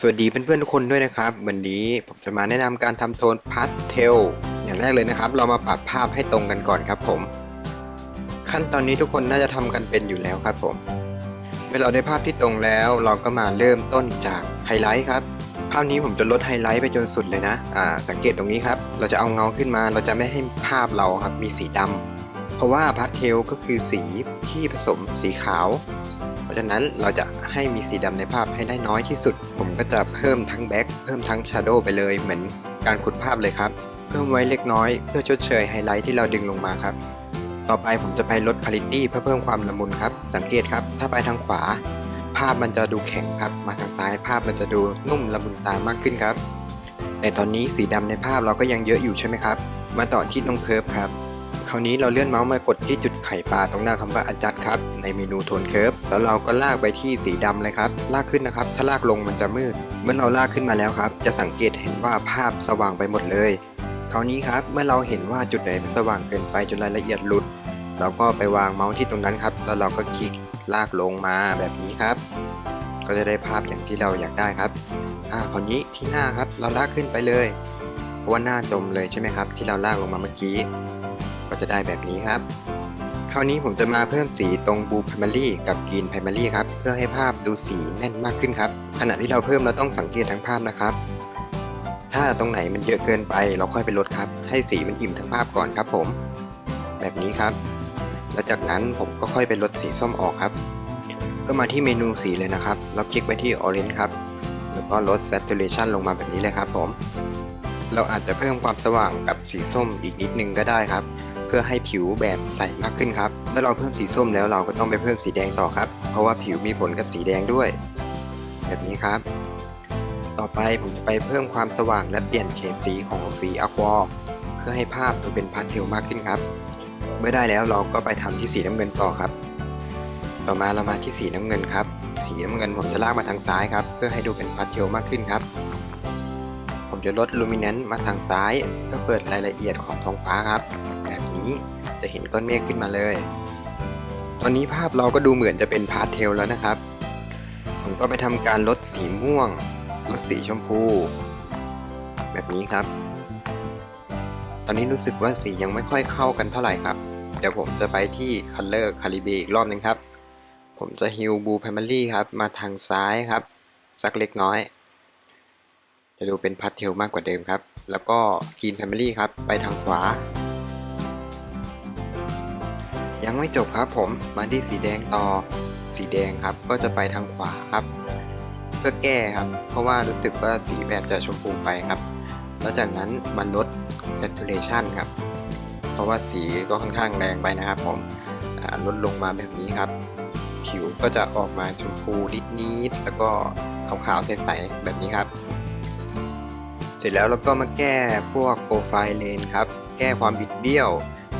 สวัสดีเพื่อนๆทุกคนด้วยนะครับ วันนี้ผมจะมาแนะนำการทำโทนพาสเทลอย่างแรกเลยนะครับ เรามาปรับภาพให้ตรงกันก่อนครับผม ขั้นตอนนี้ทุกคนน่าจะทำกันเป็นอยู่แล้วครับผม เมื่อเราได้ภาพที่ตรงแล้วเราก็มาเริ่มต้นจากไฮไลท์ครับ ภาพนี้ผมจะลดไฮไลท์ไปจนสุดเลยนะอ่าสังเกตตรงนี้ครับ เราจะเอาเงาขึ้นมา เราจะไม่ให้ภาพเราครับมีสีดำเพราะว่าพาสเทลก็คือสีที่ผสมสีขาวะฉะนั้นเราจะให้มีสีดำในภาพให้ได้น้อยที่สุด ผมก็จะเพิ่มทั้งแบ็คเพิ่มทั้งชาโดว์ไปเลย เหมือนการขุดภาพเลยครับ เพิ่มไว้เล็กน้อยเพื่อชดเชยไฮไลท์ที่เราดึงลงมาครับ ต่อไปผมจะไปลด quality เพื่อเพิ่มความละมุนครับ สังเกตครับ ถ้าไปทางขวา ภาพมันจะดูแข็งครับ มาทางซ้ายภาพมันจะดูนุ่มละมุนตามากขึ้นครับแต่ตอนนี้สีดำในภาพเราก็ยังเยอะอยู่ใช่ไหมครับ มาต่อที่ตรงเคิร์ฟครับ คราวนี้เราเลื่อนเมาส์มากดที่จุดไข่ปลาตรงหน้าคำว่า adjust ครับ ในเมนูโทนเคิร์ฟแล้วเราก็ลากไปที่สีดำเลยครับ ลากขึ้นนะครับ ถ้าลากลงมันจะมืด เมื่อเราลากขึ้นมาแล้วครับ จะสังเกตเห็นว่าภาพสว่างไปหมดเลย คราวนี้ครับ เมื่อเราเห็นว่าจุดไหนมันสว่างเกินไปจนรายละเอียดหลุด เราก็ไปวางเมาส์ที่ตรงนั้นครับ แล้วเราก็คลิกลากลงมาแบบนี้ครับ ก็จะได้ภาพอย่างที่เราอยากได้ครับ อ่า คราวนี้ที่หน้าครับ เราลากขึ้นไปเลย เพราะว่าหน้าจมเลยใช่ไหมครับ ที่เราลากลงมาเมื่อกี้ ก็จะได้แบบนี้ครับ คราวนี้ผมจะมาเพิ่มสีตรงบูพ r ม m รี่กับกรีนพ r ม m รี่ครับเพื่อให้ภาพดูสีแน่นมากขึ้นครับขณะที่เราเพิ่มเราต้องสังเกตทั้งภาพนะครับ ถ้าตรงไหนมันเยอะเกินไปเราค่อยไปลดครับ ให้สีมันอิ่มทั้งภาพก่อนครับผม แบบนี้ครับ แล้วจากนั้นผมก็ค่อยไปลดสีส้มออกครับ ก็มาที่เมนูสีเลยนะครับแล้วคลิกไปที่ Orange ครับแล้วก็ลด Saturation ลงมาแบบนี้เลยครับผมเราอาจจะเพิ่มความสว่างกับสีส้มอีกนิดนึงก็ได้ครับ เพื่อให้ผิวแบบใสมากขึ้นครับ เมื่อเราเพิ่มสีส้มแล้วเราก็ต้องไปเพิ่มสีแดงต่อครับ เพราะว่าผิวมีผลกับสีแดงด้วย แบบนี้ครับ ต่อไปผมจะไปเพิ่มความสว่างและเปลี่ยนเฉดสีของสีอะควาเพื่อให้ภาพดูเป็นพาสเทลมากขึ้นครับ เมื่อได้แล้วเราก็ไปทำที่สีน้ำเงินต่อครับ ต่อมาเรามาที่สีน้ำเงินครับ สีน้ำเงินผมจะลากมาทางซ้ายครับ เพื่อให้ดูเป็นพาสเทลมากขึ้นครับผมจะลดลูมิเนนต์มาทางซ้าย เพื่อเปิดรายละเอียดของท้องฟ้าครับ จะเห็นก้อนเมฆขึ้นมาเลย ตอนนี้ภาพเราก็ดูเหมือนจะเป็นพาสเทลแล้วนะครับ ผมก็ไปทำการลดสีม่วง ลดสีชมพู แบบนี้ครับ ตอนนี้รู้สึกว่าสียังไม่ค่อยเข้ากันเท่าไหร่ครับ เดี๋ยวผมจะไปที่ Color c a l i b r อีกรอบหนึงครับ ผมจะฮิลบู Primary ครับ มาทางซ้ายครับ สักเล็กน้อยจะดูเป็นพาสเทลมากกว่าเดิมครับ แล้วก็ Green Family ครับ ไปทางขวา ยังไม่จบครับผมมาที่สีแดงต่อ สีแดงครับก็จะไปทางขวาครับ เพื่อแก้ครับ เพราะว่ารู้สึกว่าสีแบบจะชมพูไปครับ แล้วจากนั้นมันลด saturation ครับ เพราะว่าสีก็ค่อนข้างแรงไปนะครับ ผมลดลงมาแบบนี้ครับ ผิวก็จะออกมาชมพูนิดๆแล้วก็ขาวๆใสๆแบบนี้ครับเสร็จแล้วเราก็มาแก้พวกโปรไฟล์เลนครับ แก้ความบิดเบี้ยว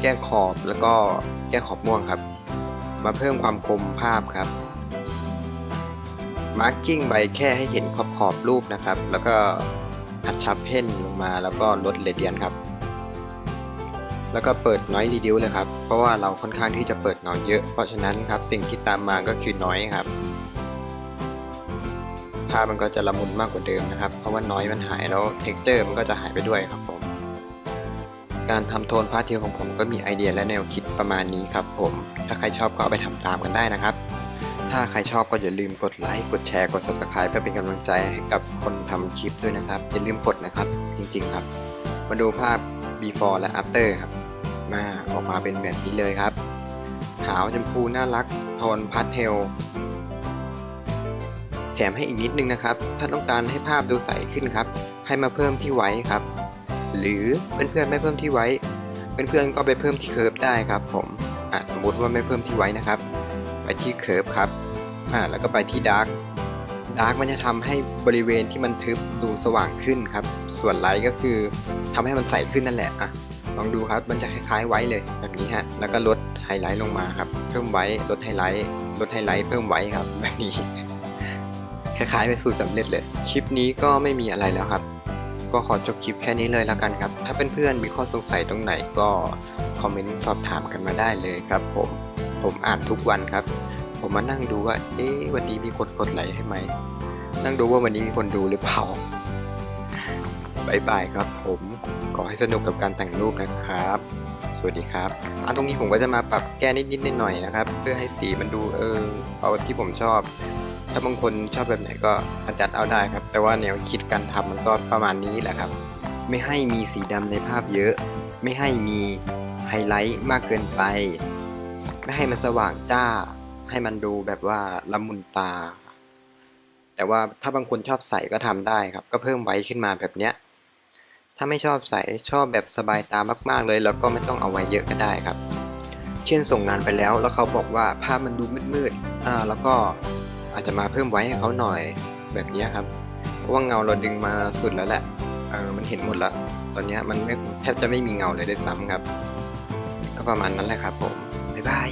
แก้ขอบแล้วก็แก้ขอบม่วงครับ มาเพิ่มความคมภาพครับมาร์กิ้งไปแค่ให้เห็นขอบขอบรูปนะครับ แล้วก็อัดชับเพ่นลงมาแล้วก็ลดเรเดียนครับ แล้วก็เปิดน้อยรีดิวเลยครับ เพราะว่าเราค่อนข้างที่จะเปิดน้อยเยอะ เพราะฉะนั้นครับสิ่งที่ตามมาก็คือน้อยครับภาพมันก็จะละมุนมากกว่าเดิมนะครับ เพราะว่าน้อยมันหายแล้วเท็กเจอร์มันก็จะหายไปด้วยครับผม การทำโทนพาร์ทเทลของผมก็มีไอเดียและแนวคิดประมาณนี้ครับผม ถ้าใครชอบก็เอาไปทำตามกันได้นะครับ ถ้าใครชอบก็อย่าลืมกดไลค์กดแชร์กด subscribe เพื่อเป็นกำลังใจให้กับคนทำคลิปด้วยนะครับ อย่าลืมกดนะครับจริงๆครับ มาดูภาพ before และ after ครับ มาออกมาเป็นแบบนี้เลยครับ ขาวชมพูน่ารักโทนพาสเทลแถมให้อีกนิดนึงนะครับ ถ้าต้องการให้ภาพดูใสขึ้นครับ ให้มาเพิ่มที่ไว้ครับ หรือเพื่อนๆไม่เพิ่มที่ไว้ เพื่อนๆก็ไปเพิ่มที่เคิร์ฟได้ครับผมอะสมมุติว่าไม่เพิ่มที่ไว้นะครับ ไปที่เคิร์ฟครับอ่าแล้วก็ไปที่ดาร์กดาร์กมันจะทำให้บริเวณที่มันทึบดูสว่างขึ้นครับ ส่วนไลท์ก็คือทำให้มันใสขึ้นนั่นแหละอะลองดูครับมันจะคล้ายๆไว้เลยแบบนี้ฮะแล้วก็ลดไฮไลท์ลงมาครับ เพิ่มไว้ลดไฮไลท์ลดไฮไลท์เพิ่มไว้ครับแบบนี้คล้ายๆเป็นสูตรสำเร็จเลย คลิปนี้ก็ไม่มีอะไรแล้วครับ ก็ขอจบคลิปแค่นี้เลยแล้วกันครับ ถ้าเพื่อนๆมีข้อสงสัยตรงไหนก็คอมเมนต์สอบถามกันมาได้เลยครับผมผมอ่านทุกวันครับ ผมมานั่งดูว่า เอ๊ะวันนี้มีคนกดไลค์ให้ไหม นั่งดูว่าวันนี้มีคนดูหรือเปล่าบายบายครับ ผมขอให้สนุกกับการแต่งรูปนะครับ สวัสดีครับอะตรงนี้ผมก็จะมาปรับแก้นิดๆหน่อยๆนะครับ เพื่อให้สีมันดูเออเอาที่ผมชอบ ถ้าบางคนชอบแบบไหนก็อาจัดเอาได้ครับ แต่ว่าแนวคิดการทำมันก็ประมาณนี้แหละครับ ไม่ให้มีสีดำในภาพเยอะ ไม่ให้มีไฮไลท์มากเกินไป ไม่ให้มันสว่างจ้า ให้มันดูแบบว่าละมุนตา แต่ว่าถ้าบางคนชอบใส่ก็ทำได้ครับ ก็เพิ่มไว้ขึ้นมาแบบเนี้ยถ้าไม่ชอบใส่ชอบแบบสบายตามาก ๆ เลย แล้วก็ไม่ต้องเอาไว้เยอะก็ได้ครับ เช่นส่งงานไปแล้วแล้วเขาบอกว่าภาพมันดูมืดๆอ่าแล้วก็ อาจจะมาเพิ่มไว้ให้เขาหน่อยแบบนี้ครับ เพราะว่าเงาเราดึงมาสุดแล้วแหละเออมันเห็นหมดแล้ว ตอนนี้มันแทบจะไม่มีเงาเลยด้วยซ้ำครับ ก็ประมาณนั้นแหละครับผมบ๊ายบาย